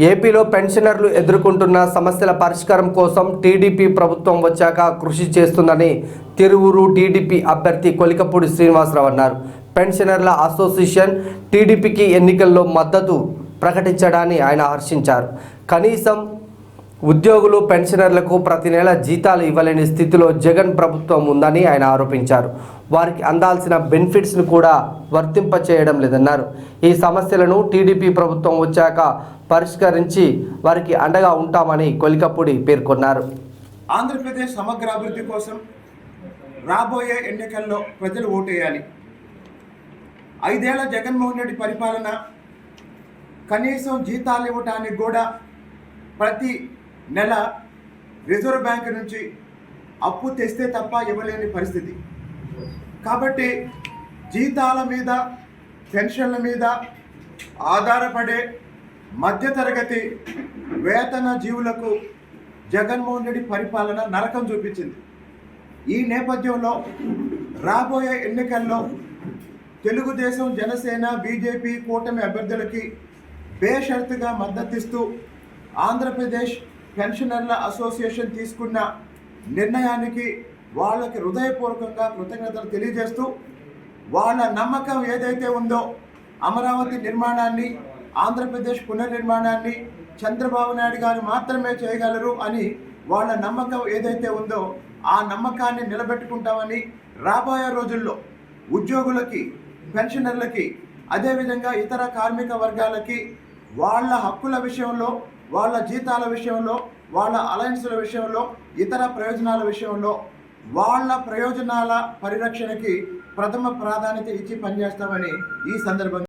ఏపీలో పెన్షనర్లు ఎదుర్కొంటున్న సమస్యల పరిష్కారం కోసం టీడీపీ ప్రభుత్వం వచ్చాక కృషి చేస్తుందని తిరువురు టీడీపీ అభ్యర్థి కొలికపూడి శ్రీనివాసరావు అన్నారు. పెన్షనర్ల అసోసియేషన్ టీడీపీకి ఎన్నికల్లో మద్దతు ప్రకటించడాన్ని ఆయన హర్షించారు. కనీసం ఉద్యోగులు పెన్షనర్లకు ప్రతి నెల జీతాలు ఇవ్వలేని స్థితిలో జగన్ ప్రభుత్వం ఉందని ఆయన ఆరోపించారు. వారికి అందాల్సిన బెనిఫిట్స్ను కూడా వర్తింపచేయడం లేదన్నారు. ఈ సమస్యలను టీడీపీ ప్రభుత్వం వచ్చాక పరిష్కరించి వారికి అండగా ఉంటామని కొలికపూడి పేర్కొన్నారు. ఆంధ్రప్రదేశ్ సమగ్ర అభివృద్ధి కోసం రాబోయే ఎన్నికల్లో ప్రజలు ఓటేయాలి. ఐదేళ్ళ జగన్మోహన్ రెడ్డి పరిపాలన కనీసం జీతాలు ఇవ్వటానికి కూడా ప్రతి నెల రిజర్వ్ బ్యాంక్ నుంచి అప్పు తెస్తే తప్ప ఇవ్వలేని పరిస్థితి. కాబట్టి జీతాల మీద పెన్షన్ల మీద ఆధారపడే మధ్యతరగతి వేతన జీవులకు జగన్మోహన్ రెడ్డి పరిపాలన నరకం చూపించింది. ఈ నేపథ్యంలో రాబోయే ఎన్నికల్లో తెలుగుదేశం జనసేన బీజేపీ కూటమి అభ్యర్థులకి బేషరతుగా మద్దతిస్తూ ఆంధ్రప్రదేశ్ పెన్షనర్ల అసోసియేషన్ తీసుకున్న నిర్ణయానికి వాళ్ళకి హృదయపూర్వకంగా కృతజ్ఞతలు తెలియజేస్తూ వాళ్ళ నమ్మకం ఏదైతే ఉందో అమరావతి నిర్మాణాన్ని ఆంధ్రప్రదేశ్ పునర్నిర్మాణాన్ని చంద్రబాబు నాయుడు గారు మాత్రమే చేయగలరు అని వాళ్ళ నమ్మకం ఏదైతే ఉందో ఆ నమ్మకాన్ని నిలబెట్టుకుంటామని రాబోయే రోజుల్లో ఉద్యోగులకి పెన్షనర్లకి అదేవిధంగా ఇతర కార్మిక వర్గాలకి వాళ్ళ హక్కుల విషయంలో వాళ్ళ జీతాల విషయంలో వాళ్ళ అలయన్స్ల విషయంలో ఇతర ప్రయోజనాల విషయంలో వాళ్ళ ప్రయోజనాల పరిరక్షణకి ప్రథమ ప్రాధాన్యత ఇచ్చి పనిచేస్తామని ఈ సందర్భంగా